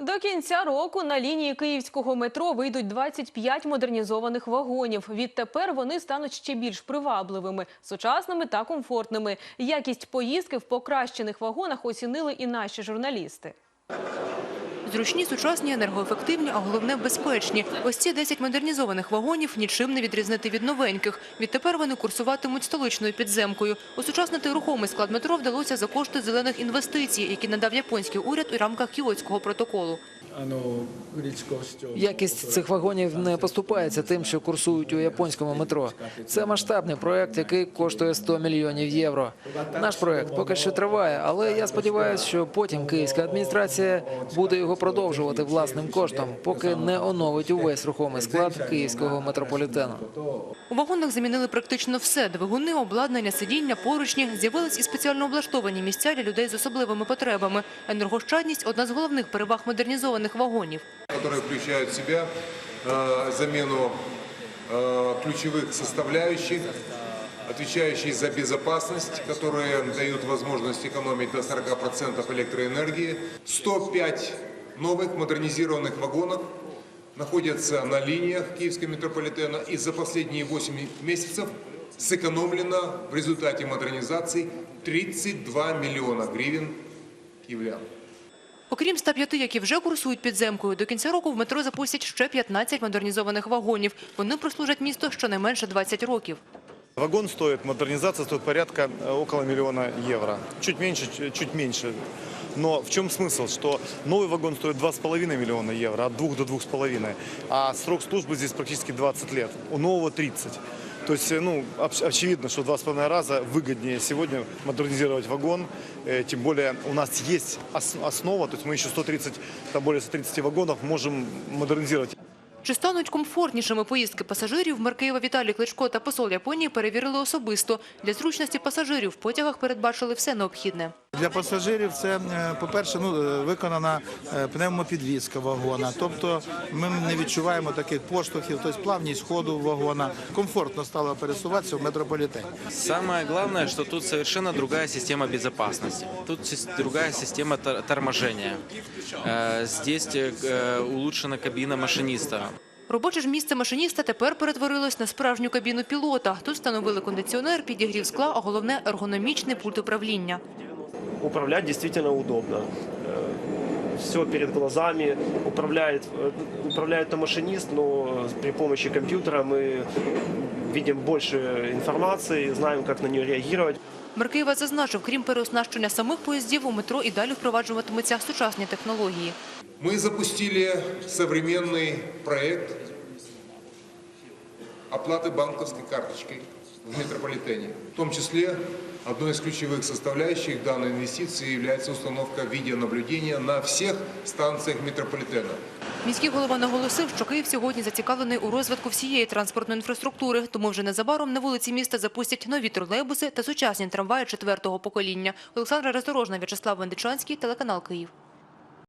До кінця року на лінії київського метро вийдуть 25 модернізованих вагонів. Відтепер вони стануть ще більш привабливими, сучасними та комфортними. Якість поїздки в покращених вагонах оцінили і наші журналісти. Зручні, сучасні, енергоефективні, а головне безпечні. Ось ці 10 модернізованих вагонів нічим не відрізнити від новеньких. Відтепер вони курсуватимуть столичною підземкою. Осучаснити рухомий склад метро вдалося за кошти зелених інвестицій, які надав японський уряд у рамках Кіотського протоколу. Якість цих вагонів не поступається тим, що курсують у японському метро. Це масштабний проект, який коштує 100 мільйонів євро. Наш проект поки що триває, але я сподіваюся, що потім київська адміністрація буде його продовжувати власним коштом, поки не оновить увесь рухомий склад київського метрополітену. У вагонах замінили практично все: двигуни, обладнання, сидіння, поручні з'явились і спеціально облаштовані місця для людей з особливими потребами. Енергощадність одна з головних переваг модернізованих вагонів. которые включают в себя э, замену э, ключевых составляющих, отвечающих за безопасность, которые дают возможность экономить до 40% электроэнергии. 105 новых модернизированных вагонов находятся на линиях Киевского метрополитена и за последние 8 месяцев сэкономлено в результате модернизации 32 миллиона гривен киевлян. Окрім 105, які вже курсують підземкою, до кінця року в метро запустять ще 15 модернізованих вагонів. Вони прослужать місто щонайменше 20 років. Вагон стоит, модернизация стоит порядка э, около миллиона евро. Чуть меньше, чуть- чуть меньше. Но в чем смысл? Что новый вагон стоит 2,5 миллиона евро, от 2 до 2,5. А срок службы здесь практически 20 лет. У нового 30. То есть, э, ну, оч- очевидно, что в 2,5 раза выгоднее сегодня модернизировать вагон. Э, Тем более у нас есть ос- основа, то есть мы еще 130, там более 130 вагонов можем модернизировать. Чи стануть комфортнішими поїздки пасажирів, мер Києва Віталій Кличко та посол Японії перевірили особисто. Для зручності пасажирів в потягах передбачили все необхідне. Для пасажирів це, е, по-перше, ну, е, виконана е, пневмопідвізка вагона. Тобто ми не відчуваємо таких поштовхів, тобто плавність ходу вагона. Комфортно стало пересуватися в метрополітені. Самое главное, что тут совершенно другая система безопасности. Тут другая система тор- торможения. Э, Здесь э, улучшена кабина машиниста. Робоче ж місце машиніста тепер перетворилось на справжню кабіну пілота. Тут встановили кондиціонер, підігрів скла, а головне – ергономічний пульт управління управлять действительно удобно. Все перед глазами, управляет, э, управляет то машинист, но при помощи компьютера мы видим больше информации, знаем, как на нее реагировать. Мер Києва зазначив, крім переоснащення самих поїздів, у метро і далі впроваджуватимуться сучасні технології. Мы запустили современный проект оплаты банковской карточкой в метрополитене. В том числе одной из ключевых составляющих данной инвестиции является установка видеонаблюдения на всех станциях метрополитена. Міський голова наголосив, що Київ сьогодні зацікавлений у розвитку всієї транспортної інфраструктури, тому вже незабаром на вулиці міста запустять нові тролейбуси та сучасні трамваї четвертого покоління. Олександра Роздорожна, В'ячеслав Вендичанський, телеканал Київ.